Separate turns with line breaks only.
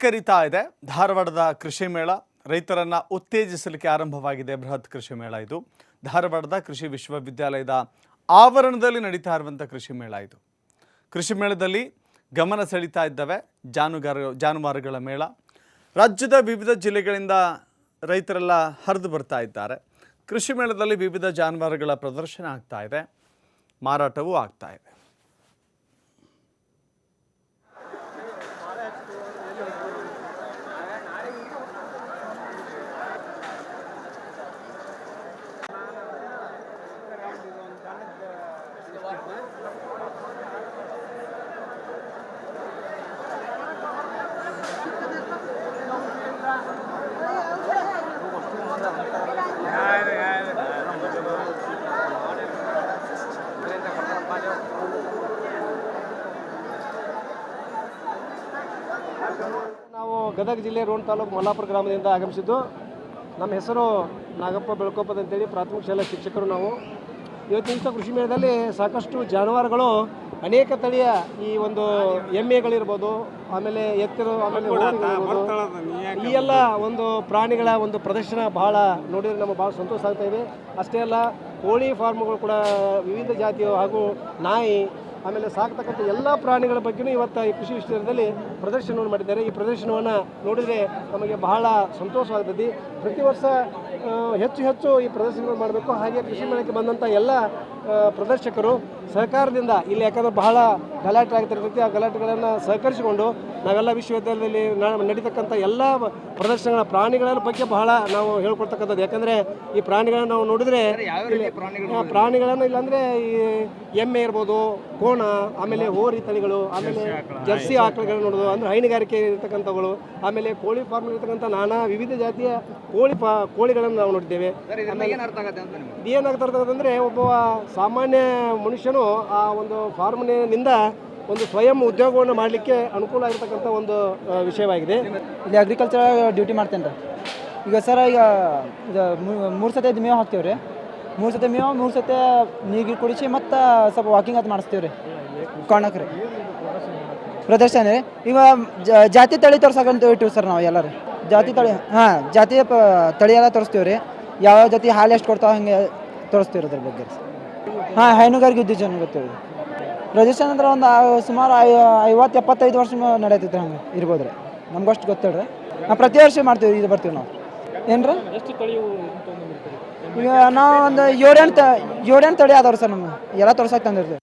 ಕರೀತಾ ಇದೆ. ಧಾರವಾಡದ ಕೃಷಿ ಮೇಳ ರೈತರನ್ನ ಉತ್ತೇಜಿಸಲಿಕ್ಕೆ ಆರಂಭವಾಗಿದೆ. ಬೃಹತ್ ಕೃಷಿ ಮೇಳ ಇದು. ಧಾರವಾಡದ ಕೃಷಿ ವಿಶ್ವವಿದ್ಯಾಲಯದ ಆವರಣದಲ್ಲಿ ನಡೀತಾ ಇರುವಂಥ ಕೃಷಿ ಮೇಳ ಇದು. ಕೃಷಿ ಮೇಳದಲ್ಲಿ ಗಮನ ಸೆಳೀತಾ ಇದ್ದಾವೆ ಜಾನುಗಾರ, ಜಾನುವಾರುಗಳ ಮೇಳ. ರಾಜ್ಯದ ವಿವಿಧ ಜಿಲ್ಲೆಗಳಿಂದ ರೈತರೆಲ್ಲ ಹರಿದು ಬರ್ತಾ ಇದ್ದಾರೆ. ಕೃಷಿ ಮೇಳದಲ್ಲಿ ವಿವಿಧ ಜಾನುವಾರುಗಳ ಪ್ರದರ್ಶನ ಆಗ್ತಾ ಇದೆ. ಮಾರಾಟವೂ ಆಗ್ತಾ ಇದೆ.
ನಾವು ಗದಗ ಜಿಲ್ಲೆ ರೋಣ ತಾಲೂಕು ಮಲ್ಲಾಪುರ ಗ್ರಾಮದಿಂದ ಆಗಮಿಸಿದ್ದು. ನಮ್ಮ ಹೆಸರು ನಾಗಪ್ಪ ಬೆಳ್ಕೊಪ್ಪದ ಅಂತೇಳಿ ಪ್ರಾಥಮಿಕ ಶಾಲಾ ಶಿಕ್ಷಕರು ನಾವು. ಇವತ್ತಿನ ಕೃಷಿ ಮೇಳದಲ್ಲಿ ಸಾಕಷ್ಟು ಜಾನುವಾರುಗಳು ಅನೇಕ ತಳಿಯ ಈ ಒಂದು ಎಮ್ಮೆಗಳಿರ್ಬೋದು ಆಮೇಲೆ ಎತ್ತರು ಆಮೇಲೆ. ಈ ಎಲ್ಲ ಒಂದು ಪ್ರಾಣಿಗಳ ಒಂದು ಪ್ರದರ್ಶನ ಬಹಳ ನೋಡಿದರೆ ನಮಗೆ ಭಾಳ ಸಂತೋಷ ಆಗ್ತಾ ಇದೆ. ಅಷ್ಟೇ ಅಲ್ಲ ಕೋಳಿ ಫಾರ್ಮ್ಗಳು ಕೂಡ ವಿವಿಧ ಜಾತಿಯ ಹಾಗೂ ನಾಯಿ ಆಮೇಲೆ ಸಾಕ್ತಕ್ಕಂಥ ಎಲ್ಲ ಪ್ರಾಣಿಗಳ ಬಗ್ಗೆಯೂ ಇವತ್ತು ಈ ಕೃಷಿ ವಿಶ್ವವಿದ್ಯಾಲಯದಲ್ಲಿ ಪ್ರದರ್ಶನವನ್ನು ಮಾಡಿದ್ದಾರೆ. ಈ ಪ್ರದರ್ಶನವನ್ನು ನೋಡಿದರೆ ನಮಗೆ ಬಹಳ ಸಂತೋಷವಾಗ್ತದೆ. ಪ್ರತಿ ವರ್ಷ ಹೆಚ್ಚು ಹೆಚ್ಚು ಈ ಪ್ರದರ್ಶನಗಳು ಮಾಡಬೇಕು. ಹಾಗೆ ಕೃಷಿ ಮೇಳಕ್ಕೆ ಬಂದಂಥ ಎಲ್ಲ ಪ್ರದರ್ಶಕರು ಸಹಕಾರದಿಂದ ಇಲ್ಲಿ ಯಾಕಂದರೆ ಬಹಳ ಗಲಾಟೆ ಆಗ್ತಿರ್ತೈತಿ ಆ ಗಲಾಟೆಗಳನ್ನು ಸಹಕರಿಸಿಕೊಂಡು ನಾವೆಲ್ಲ ವಿಶ್ವವಿದ್ಯಾಲಯದಲ್ಲಿ ನಡೀತಕ್ಕಂಥ ಎಲ್ಲ ಪ್ರದರ್ಶನಗಳ ಪ್ರಾಣಿಗಳ ಬಗ್ಗೆ ಬಹಳ ನಾವು ಹೇಳ್ಕೊಡ್ತಕ್ಕಂಥದ್ದು ಯಾಕಂದರೆ ಈ ಪ್ರಾಣಿಗಳನ್ನ ನಾವು ನೋಡಿದರೆ ಪ್ರಾಣಿಗಳನ್ನು ಇಲ್ಲಾಂದರೆ ಈ ಎಮ್ಮೆ ಇರ್ಬೋದು ಕೋಣ ಆಮೇಲೆ ಹೋರಿ ತಳಿಗಳು ಆಮೇಲೆ ಜರ್ಸಿ ಆಕಳುಗಳನ್ನ ನೋಡೋದು ಅಂದರೆ ಹೈನುಗಾರಿಕೆ ಇರ್ತಕ್ಕಂಥವುಗಳು ಆಮೇಲೆ ಕೋಳಿ ಫಾರ್ಮ್ ಇರ್ತಕ್ಕಂಥ ನಾನಾ ವಿವಿಧ ಜಾತಿಯ ಕೋಳಿ ಫಾ ಕೋಳಿಗಳನ್ನು ನಾವು ನೋಡಿದ್ದೇವೆ. ಏನಾಗ್ತಾ ಅಂದರೆ ಒಬ್ಬ ಸಾಮಾನ್ಯ ಮನುಷ್ಯನು ಆ ಒಂದು ಫಾರ್ಮಿನಿಂದ ಒಂದು ಸ್ವಯಂ ಉದ್ಯೋಗವನ್ನು ಮಾಡಲಿಕ್ಕೆ ಅನುಕೂಲ ಆಗಿರ್ತಕ್ಕಂಥ ಒಂದು ವಿಷಯವಾಗಿದೆ.
ಇಲ್ಲಿ ಅಗ್ರಿಕಲ್ಚರ್ ಡ್ಯೂಟಿ ಮಾಡ್ತೇನೆ ಈಗ ಸರ್, ಈಗ ಇದು ಮೂರು ಸತಿ ಇದು ಮೇವು ಹಾಕ್ತೇವೆ ರೀ ಮೂರು ಸತಿ ಮೇವು, ಮೂರು ಸತಿ ನೀರು ಕುಡಿಸಿ ಮತ್ತು ಸ್ವಲ್ಪ ವಾಕಿಂಗ್ ಅದು ಮಾಡಿಸ್ತೀವಿ ರೀ. ಪ್ರದರ್ಶನ ರೀ. ಈಗ ಜಾತಿ ತಳಿ ತೋರ್ಸಕಂತ ಇಟ್ಟಿವಿ ಸರ್ ನಾವು ಎಲ್ಲರೂ. ಜಾತಿ ತಳಿ, ಹಾಂ, ಜಾತಿ ತಳಿ ಎಲ್ಲ ತೋರಿಸ್ತೀವಿ ರೀ ಯಾವ ಜಾತಿ ಹಾಲು ಎಷ್ಟು ಕೊಡ್ತಾವೆ ಹಂಗೆ ತೋರಿಸ್ತೀವಿ ಅದ್ರ ಬಗ್ಗೆ ಹಾಂ ಹೈನುಗಾರಿಕೆ ಉದ್ದೇಶ ಗೊತ್ತಿರೋದು. ರಜಿಸ್ಟ್ರೇಷನ್ ಪ್ರದರ್ಶನ ಅಂದ್ರೆ ಒಂದು ಸುಮಾರು ಐ ಐವತ್ತು ಎಪ್ಪತ್ತೈದು ವರ್ಷ ನಡೆಯತೈತೆ ಹಂಗೆ ಇರ್ಬೋದು ರೀ ನಮ್ಗಷ್ಟು ಗೊತ್ತಿಲ್ಲ ರೀ ನಾವು ಪ್ರತಿ ವರ್ಷ ಮಾಡ್ತೀವಿ ಇದು ಬರ್ತೀವಿ ನಾವು. ಏನು ರೀ ಈಗ ನಾವು ಒಂದು ಏಳೆಂಟು ತ ಏಳೆಂಟು ತಳಿ ಅದಾವ್ರಿ ಸರ್ ನಮ್ಗೆ. ಎಲ್ಲ ತೋರ್ಸಕ್ಕೆ ತಂದಿರ್ತೀವಿ.